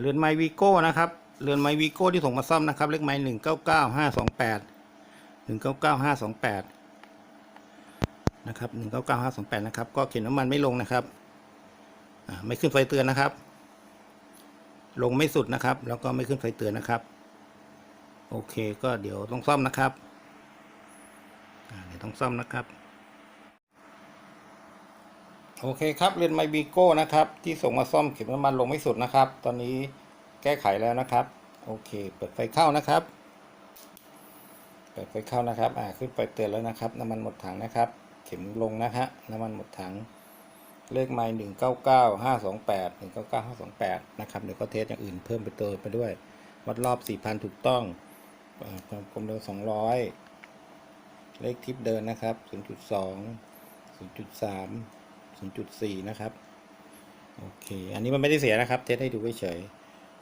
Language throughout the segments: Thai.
เรือนไม้วีโก้นะครับ เรือนไม้วีโก้ที่ส่งมาซ่อมนะครับ เลขไม้หนึ่งเก้าเก้าห้าสองแปดหนึ่งเก้าเก้าห้าสองแปดนะครับหนึ่งเก้าเก้าห้าสองแปดนะครับ ก็เข็มน้ำมันไม่ลงนะครับ ไม่ขึ้นไฟเตือนนะครับ ลงไม่สุดนะครับ แล้วก็ไม่ขึ้นไฟเตือนนะครับ โอเค ก็เดี๋ยวต้องซ่อมนะครับเดี๋ยวต้องซ่อมนะครับ โอเคครับเรือนไมบีโก้นะครับ ที่ส่งมาซ่อมเข็มน้ำมันลงไม่สุดนะครับ ตอนนี้แก้ไขแล้วนะครับ โอเค เปิดไฟเข้านะครับ เปิดไฟเข้านะครับ อ่าขึ้นไฟเตือนแล้วนะครับ น้ำมันหมดถังนะครับ เข็มลงนะฮะน้ำมันหมดถัง เลขไมล์หนึ่งเก้าเก้าห้าสองแปดหนึ่งเก้าเก้าห้าสองแปดนะครับเดี๋ยวก็เทสอย่างอื่นเพิ่มไปเติมไปด้วย วัดรอบสี่พันถูกต้องความความเร็วสองร้อยเลขทิปเดินนะครับศูนย์จุดสองศูนย์จุดสาม 0.4 นะครับ โอเค อันนี้มันไม่ได้เสียนะครับ เทสให้ดูเฉย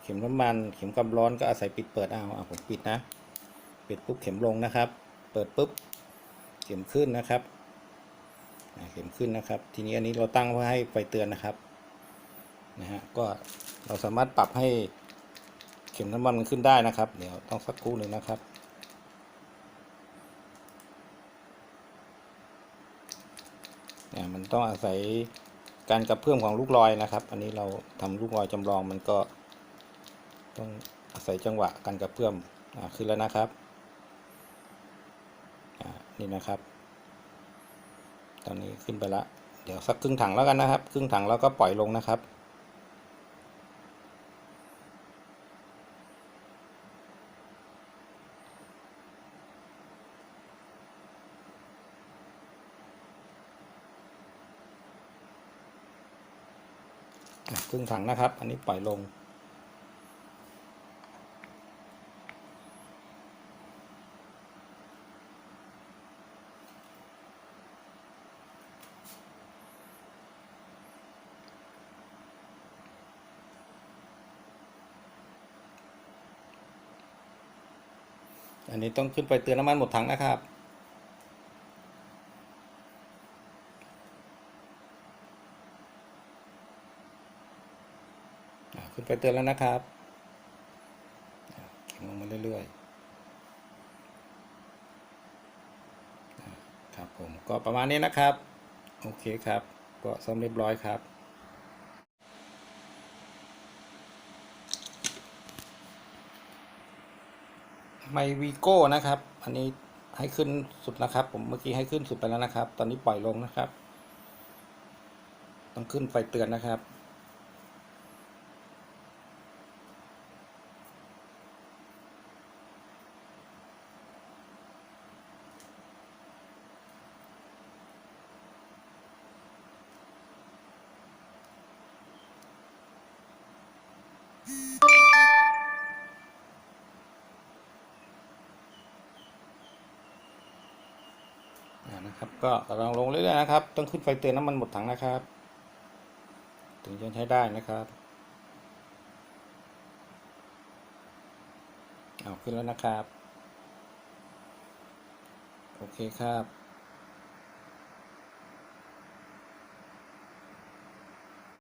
เข็มน้ำมันเข็มความร้อนก็อาศัยปิดเปิดเอาอะผมปิดนะ ปิดปุ๊บเข็มลงนะครับ เปิดปุ๊บเข็มขึ้นนะครับเข็มขึ้นนะครับ ทีนี้อันนี้เราตั้งเพื่อให้ไฟเตือนนะครับนะฮะก็เราสามารถปรับให้เข็มน้ำมันมันขึ้นได้นะครับ เดี๋ยวต้องสักครู่หนึ่งนะครับ เนี่ยมันต้องอาศัยการกระเพื่อมของลูกลอยนะครับ อันนี้เราทำลูกลอยจำลองมันก็ต้องอาศัยจังหวะการกระเพื่อมอขึ้นแล้วนะครับนี่นะครับ ตอนนี้ขึ้นไปละเดี๋ยวสักครึ่งถังแล้วกันนะครับ ครึ่งถังแล้วก็ปล่อยลงนะครับ ครึ่งถังนะครับ อันนี้ปล่อยลง อันนี้ต้องขึ้นไปเตือนน้ำมันหมดถังนะครับ ขึ้นไปเตือนแล้วนะครับเข็มลงมาเรื่อยๆครับผมก็ประมาณนี้นะครับ โอเคครับ ก็ซ่อมเรียบร้อยครับไมวีโก้นะครับ อันนี้ให้ขึ้นสุดนะครับ ผมเมื่อกี้ให้ขึ้นสุดไปแล้วนะครับ ตอนนี้ปล่อยลงนะครับ ต้องขึ้นไฟเตือนนะครับ นะครับ ก็กำลังลงเรื่อยๆนะครับ ต้องขึ้นไฟเตือนน้ำมันหมดถังนะครับ ถึงจะใช้ได้นะครับเอาขึ้นแล้วนะครับ โอเคครับ